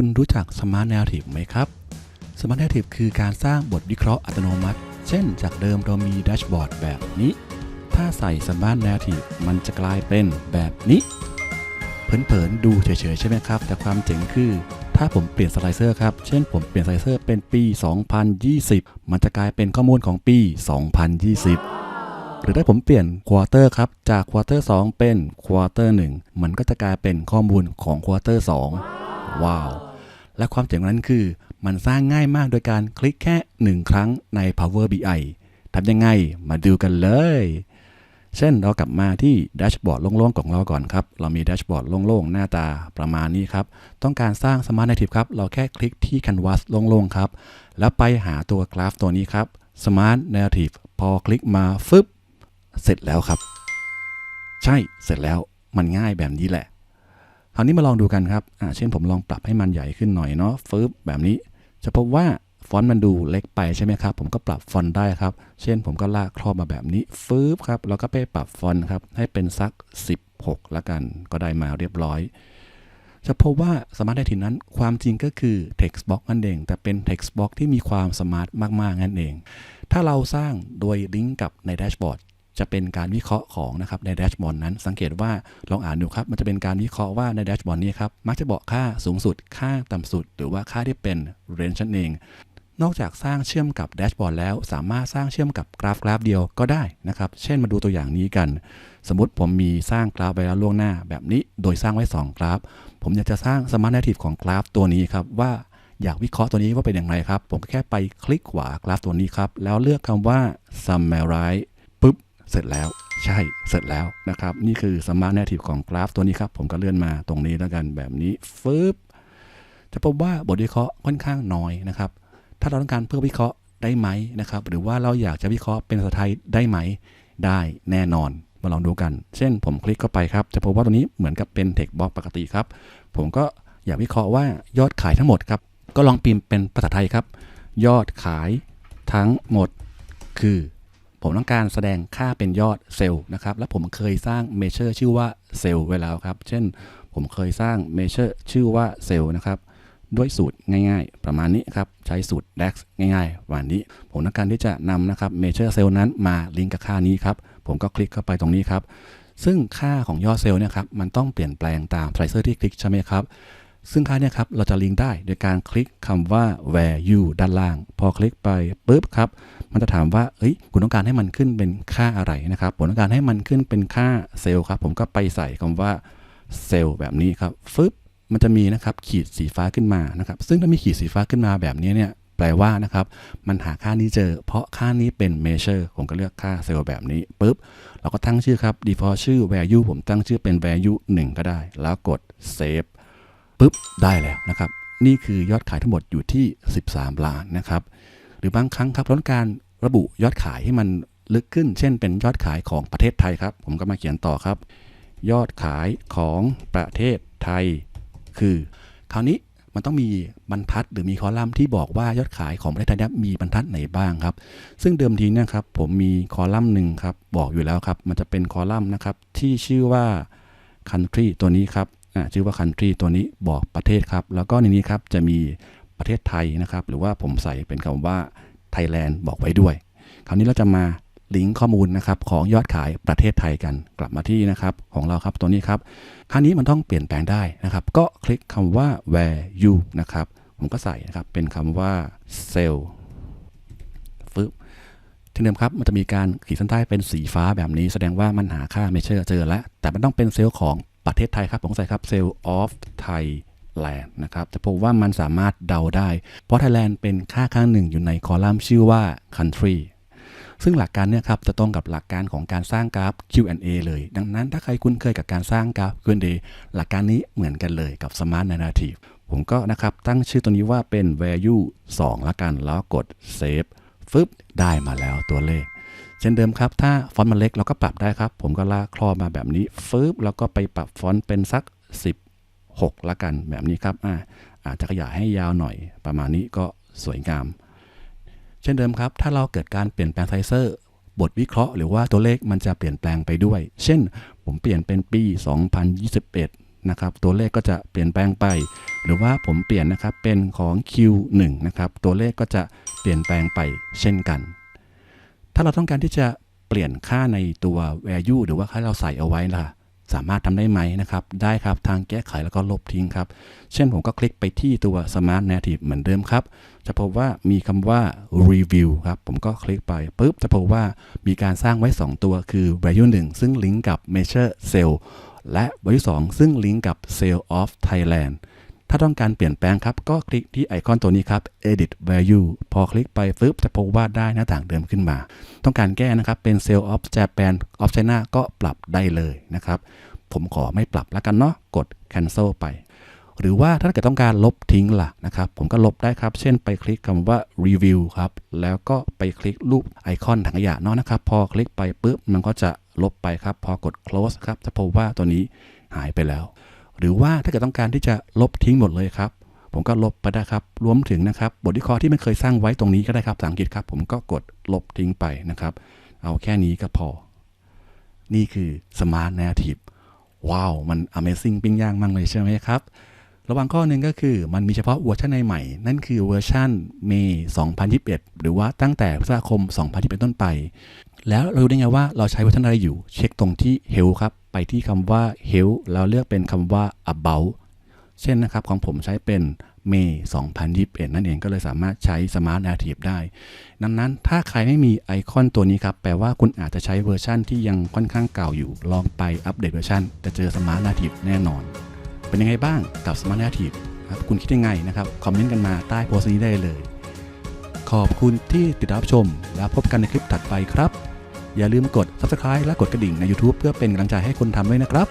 คุณรู้จัก Smart Narrative ไหมครับ Smart Narrative คือการสร้างบทวิเคราะห์อัตโนมัติ เช่น จากเดิมเรามีแดชบอร์ดแบบนี้ ถ้าใส่ Smart Narrative มันจะกลายเป็นแบบนี้ เผินๆ ดูเฉยๆ ใช่ไหมครับ แต่ความเจ๋งคือ ถ้าผมเปลี่ยนสไลเซอร์ครับ เช่นผมเปลี่ยนสไลเซอร์เป็นปี 2020 มันจะกลายเป็นข้อมูลของปี 2020หรือถ้าผมเปลี่ยนควอเตอร์ครับ จากควอเตอร์2เป็นควอเตอร์1มันก็จะกลายเป็นข้อมูลของควอเตอร์2ว้าว และความเจ๋งนั้นคือ มันสร้างง่ายมากโดยการคลิกแค่ 1 ครั้งใน Power BI ทำยังไงมาดูกันเลย เช่นเรากลับมาที่แดชบอร์ดโล่งๆ ของเราก่อนครับ เรามีแดชบอร์ดโล่งๆ หน้าตาประมาณนี้ครับ ต้องการสร้าง Smart Native ครับ เราแค่คลิกที่ Canvas โล่งๆ ครับ แล้วไปหาตัวกราฟตัวนี้ครับ Smart Native พอคลิกมาฟึบเสร็จแล้วครับ ใช่เสร็จแล้วมันง่ายแบบนี้แหละ คราวนี้มาลองดูกันครับอ่าเช่นผมลองปรับให้มันใหญ่ขึ้นหน่อยเนาะฟึบแบบนี้ จะพบว่าฟอนต์มันดูเล็กไปใช่ไหมครับ ผมก็ปรับฟอนต์ได้ครับ เช่นผมก็ลากครอบมาแบบนี้ฟืบครับแล้วก็ไปปรับฟอนต์ครับให้เป็นสัก 16ละกันก็ได้มาเรียบร้อยจะพบว่าสมาร์ทไดทินนั้นความจริงก็คือ text box นั่นเอง แต่เป็น text box ที่มีความสมาร์ทมาก ๆ นั่นเอง ถ้าเราสร้างโดยลิงก์กับในแดชบอร์ด จะเป็นการวิเคราะห์ของนะครับในแดชบอร์ดนั้น สังเกตว่าลองอ่านดูครับ มันจะเป็นการวิเคราะห์ว่าในแดชบอร์ดนี้ครับ มักจะบอกค่าสูงสุด ค่าต่ำสุด หรือว่าค่าที่เป็นเรนจ์นั่นเอง นอกจากสร้างเชื่อมกับแดชบอร์ดแล้ว สามารถสร้างเชื่อมกับกราฟกราฟเดียวก็ได้นะครับ เช่นมาดูตัวอย่างนี้กัน สมมติผมมีสร้างกราฟไว้แล้วล่วงหน้าแบบนี้ โดยสร้างไว้ 2 กราฟ ผมอยากจะสร้าง Smart Native ของกราฟตัวนี้ครับว่าอยากวิเคราะห์ตัวนี้ว่าเป็นอย่างไรครับ ผมก็แค่ไปคลิกขวากราฟตัวนี้ครับ แล้วเลือกคำว่า Summarize เสร็จแล้วใช่เสร็จแล้วนะครับ นี่คือ Smart Native ของกราฟตัวนี้ครับ ผมก็เลื่อนมาตรงนี้แล้วกันแบบนี้ฟึบจะพบว่าบทวิเคราะห์ค่อนข้างน้อยนะครับ ถ้าเราต้องการเพื่อวิเคราะห์ได้ไหมนะครับ หรือว่าเราอยากจะวิเคราะห์เป็นภาษาไทยได้ไหม ได้แน่นอนมาลองดูกัน เช่นผมคลิกเข้าไปครับ จะพบว่าตัวนี้เหมือนกับเป็น text box ปกติครับ ผมก็อยากวิเคราะห์ว่ายอดขายทั้งหมดครับ ก็ลองพิมพ์เป็นภาษาไทยครับ ยอดขายทั้งหมดคือ ผมต้องการแสดงค่าเป็นยอดเซลล์นะครับ และผมเคยสร้างเมเชอร์ชื่อว่าเซลล์ไว้แล้วครับ เช่น ผมเคยสร้างเมเชอร์ชื่อว่าเซลล์นะครับด้วยสูตรง่ายๆ ประมาณนี้ครับ ใช้สูตร DAX ง่ายๆประมาณนี้ ผมต้องการที่จะนำนะครับเมเชอร์เซลล์นั้นมาลิงก์กับค่านี้ครับ ผมก็คลิกเข้าไปตรงนี้ครับ ซึ่งค่าของยอดเซลล์เนี่ยครับ มันต้องเปลี่ยนแปลงตามไทรเซอร์ที่คลิกใช่ไหมครับ ซึ่งค่าเนี่ยครับเราจะลิงก์ได้โดยการคลิกคำว่า value ด้านล่าง พอคลิกไปปุ๊บครับมันจะถามว่าเอ้ยคุณต้องการให้มันขึ้นเป็นค่าอะไรนะครับผมต้องการให้มันขึ้นเป็นค่าเซลล์ครับผมก็ไปใส่คำว่าเซลล์แบบนี้ครับฟึบมันจะมีนะครับขีดสีฟ้าขึ้นมานะครับซึ่งถ้ามีขีดสีฟ้าขึ้นมาแบบนี้เนี่ยแปลว่านะครับมันหาค่านี้เจอ เพราะค่านี้เป็น measure ผมก็เลือกค่าเซลล์แบบนี้ปุ๊บเราก็ตั้งชื่อครับ default ชื่อ value ผมตั้งชื่อเป็น value 1 ก็ได้ แล้วกด save ปุ๊บได้แล้วนะครับ นี่คือยอดขายทั้งหมดอยู่ที่ 13 ล้านนะครับ หรือบางครั้งครับเราต้องการระบุยอดขายให้มันลึกขึ้น เช่นเป็นยอดขายของประเทศไทยครับ ผมก็มาเขียนต่อครับ ยอดขายของประเทศไทย คือ คราวนี้มันต้องมีบรรทัดหรือมีคอลัมน์ที่บอกว่ายอดขายของประเทศไทยมีบรรทัดไหนบ้างครับ ซึ่งเดิมทีนี่ยครับผมมีคอลัมน์หนึ่งครับบอกอยู่แล้วครับ มันจะเป็นคอลัมน์นะครับที่ชื่อว่า country ตัวนี้ครับ ชื่อว่า country ตัวนี้บอกประเทศครับ แล้วก็ในนี้ครับจะมีประเทศไทยนะครับ หรือว่าผมใส่เป็นคำว่า Thailand บอกไว้ด้วย คราวนี้เราจะมาลิงก์ข้อมูลนะครับของยอดขายประเทศไทยกันกลับมาที่นะครับของเราครับตัวนี้ครับคราวนี้มันต้องเปลี่ยนแปลงได้นะครับ ก็คลิกคำว่า where you นะครับ ผมก็ใส่นะครับเป็นคำว่า sell ฟึบที่เดิมครับมันจะมีการขีดเส้นใต้เป็นสีฟ้าแบบนี้ แสดงว่ามันหาค่าไม่เชื่อเจอแล้ว แต่มันต้องเป็นเซลล์ของ ประเทศไทยครับผมใส่ครับ sell of Thailand นะครับจะพบว่ามันสามารถเดาได้ เพราะ Thailand เป็นค่าข้างหนึ่งอยู่ในคอลัมน์ชื่อว่า country ซึ่งหลักการเนี่ยครับจะตรงกับหลักการของการสร้างกราฟ Q&A เลย ดังนั้นถ้าใครคุ้นเคยกับการสร้างกราฟ Q&A หลักการนี้เหมือนกันเลยกับ Smart Narrative ผมก็นะครับตั้งชื่อตัวนี้ว่าเป็น value 2 ละกันแล้วกด save ฟึบได้มาแล้วตัวเลข เช่นเดิมครับ ถ้าฟอนต์มันเล็กเราก็ปรับได้ครับ ผมก็ลากคลอมาแบบนี้ฟึบแล้วก็ไปปรับฟอนต์เป็นสัก 16ละกันแบบนี้ครับอ่าอาจจะขยายให้ยาวหน่อยประมาณนี้ก็สวยงาม เช่นเดิมครับ ถ้าเราเกิดการเปลี่ยนแปลงไซเซอร์บทวิเคราะห์หรือว่าตัวเลขมันจะเปลี่ยนแปลงไปด้วย เช่น ผมเปลี่ยนเป็นปี 2021 นะครับ ตัวเลขก็จะเปลี่ยนแปลงไป หรือว่าผมเปลี่ยนนะครับเป็นของ Q1 นะครับ ตัวเลขก็จะเปลี่ยนแปลงไปเช่นกัน ถ้าเราต้องการที่จะเปลี่ยนค่าในตัว value หรือว่าค่าเราใส่เอาไว้ล่ะ สามารถทำได้ไหมนะครับ ได้ครับทางแก้ไขแล้วก็ลบทิ้งครับ เช่นผมก็คลิกไปที่ตัว Smart Native เหมือนเดิมครับ จะพบว่ามีคำว่า review ครับ ผมก็คลิกไปปุ๊บ จะพบว่ามีการสร้างไว้ 2 ตัวคือ value 1 ซึ่งลิงก์กับ measure cell และ value 2 ซึ่งลิงก์กับ Sale of Thailand ถ้าต้องการเปลี่ยนแปลงครับ ก็คลิกที่ไอคอนตัวนี้ครับ edit value พอคลิกไปปุ๊บจะพบว่าได้หน้าต่างเดิมขึ้นมา ต้องการแก้นะครับเป็น Sale of Japan of China ก็ปรับได้เลยนะครับ ผมขอไม่ปรับแล้วกันเนาะกด cancel ไป หรือว่าถ้าเกิดต้องการลบทิ้งล่ะนะครับ ผมก็ลบได้ครับ เช่นไปคลิกคำว่า review ครับแล้วก็ไปคลิกรูปไอคอนถังขยะเนาะนะครับ พอคลิกไปปุ๊บมันก็จะลบไปครับ พอกด close ครับจะพบว่าตัวนี้หายไปแล้ว หรือว่าถ้าเกิดต้องการที่จะลบทิ้งหมดเลยครับ ผมก็ลบไปได้ครับ รวมถึงนะครับ บทวิเคราะห์ที่ไม่เคยสร้างไว้ตรงนี้ก็ได้ครับภาษาอังกฤษครับ ผมก็กดลบทิ้งไปนะครับ เอาแค่นี้ก็พอ นี่คือ Smart Native ว้าว มัน Amazing ปิ้งย่างมากเลยใช่ไหมครับระว่างข้อหนึ่งก็คือมันมีเฉพาะเวอร์ชันในใหม่ นั่นคือเวอร์ชันเมย์2021 หรือว่าตั้งแต่พฤษภาคม 2021 ต้นไป แล้วเรารู้ได้ไงว่าเราใช้เวอร์ชันอะไรอยู่ เช็คตรงที่ Help ครับ ไปที่คำว่า Help แล้วเลือกเป็นคำว่า About เช่นนะครับ ของผมใช้เป็นเมย์2021 นั่นเองก็เลยสามารถใช้ Smart Native ได้ ดังนั้นถ้าใครไม่มีไอคอนตัวนี้ครับ แปลว่าคุณอาจจะใช้เวอร์ชันที่ยังค่อนข้างเก่าอยู่ ลองไปอัปเดตเวอร์ชันจะเจอ Smart Native แน่นอน เป็นยังไงบ้างกับ Smart Native ครับคุณคิดยังไงนะครับ คอมเมนต์กันมาใต้โพสต์นี้ได้เลย ขอบคุณที่ติดตามชม แล้วพบกันในคลิปถัดไปครับ อย่าลืมกด Subscribe และกดกระดิ่งใน YouTube เพื่อเป็นกำลังใจให้คนทำด้วยนะครับ